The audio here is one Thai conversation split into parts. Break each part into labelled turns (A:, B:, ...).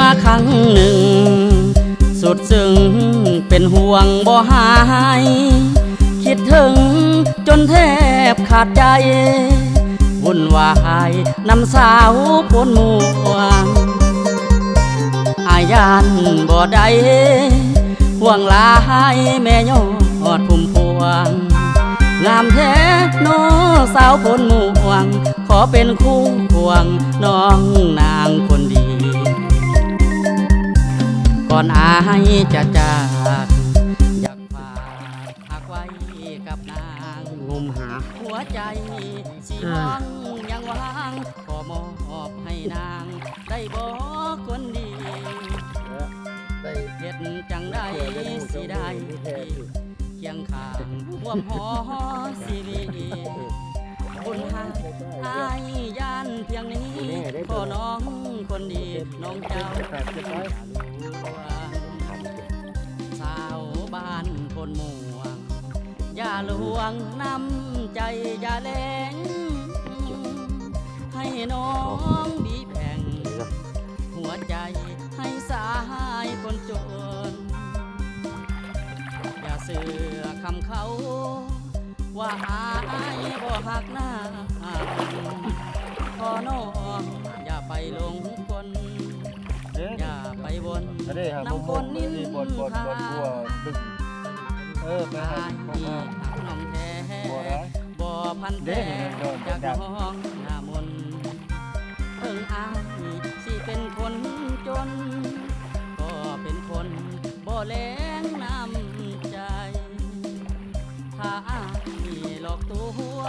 A: มาครั้งหนึ่ง สุดซึ้งเป็นห่วงบ่หาย คิดถึงจนแทบขาดใจ วุ่นวายนำสาวปนมัวอายันบ่ได้ห่วงลาให้แม่ยอดพุ่มพวงงามแท้น้อสาวคนมู่วง ขอเป็นคู่ควงน้องนางคนดี ก่อนอายจะจากอยากฝากหักไว้กับนาง
B: งมหา
A: หัวใจสีห้องยังว่างขอมอบให้นาง ได้บอกคนดี
B: ได้
A: เฮ็ดจังได้สิได้เคียงข้างร่วมหอสิรีบุญหาอายย่านเพียงนี้ขอน้องคนดีน้องเจ้า สาวบ้านคนม่วง อย่าลวงน้ำใจอย่าแรงให้น้องบีแบ่ง หัวใจให้สายคนจน อย่าเสือคำเขา ว่าอายบ่หักหน้า ขอน้องอย่าไปหลงกล
B: เด้
A: อย่าไป วน
B: อันนี้ครับผม
A: น้ำคนนิน
B: บดบดบดบัวดึงเออไป
A: อ
B: ให้า
A: ย
B: พ่อ
A: มี
B: พ่อ
A: หักน้องแท้
B: บัวร้าย
A: บ่พัน
B: เด้
A: แท้
B: โดน
A: จาก
B: ดับ
A: น้องหน้ามนต์เพิ่งอายสิเป็นคนจนก็เป็นคนบ่แลงน้ำใจ ถ้าอายหลอกตัว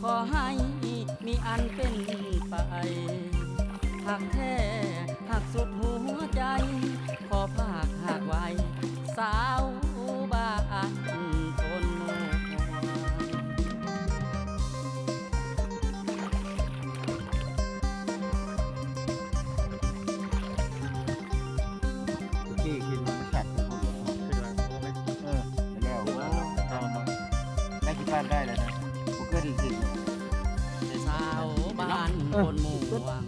A: ขอให้มีอันเป็นไป หักแท้หักสุดหัวใจ ขอภาคหักไว้ สาวบ้านคนหมู่
B: ที่กินมันแฉกเป็นคนขึ้นมาเออแล้วได้กี่บ้านได้แล้วนะผมก็ดีจริง
A: สาวบ้านคนหมู่วง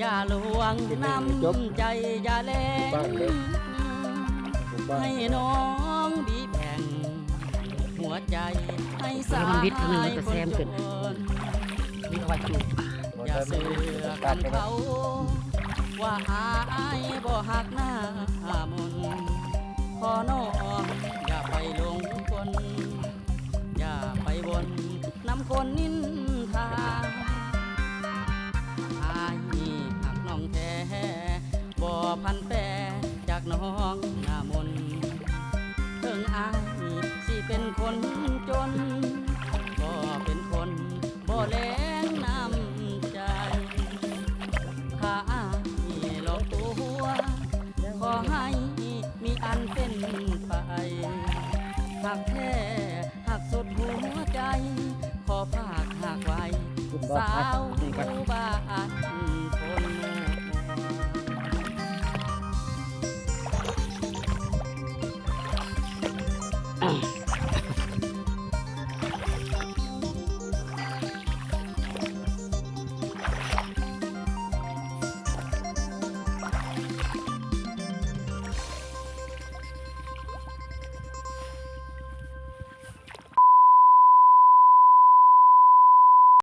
A: อย่าลวงน้ำใจอย่าแลงให้น้องบีแบ่งหัวใจให้สา
C: มันวิ
A: ย
C: ทย์มันมันจะแซมขึ้น
A: คน
C: มีเอาไว้จูบ
A: อย่าเสือกันเขาว่าอายบ่หักหน้ามนต์ขอน้องอย่าไปหลงกลอย่าไปวนน้ำคนนิน พันแปรจากน้องหน้ามนเพิ่งอายสิเป็นคนจน ก็เป็นคนบ่แลงน้ำใจ ถ้าอายหลอกตัวขอให้มีอันเป็นไปหักแท้หักสุดหัวใจ ขอภาคหักไว้ สาวบ้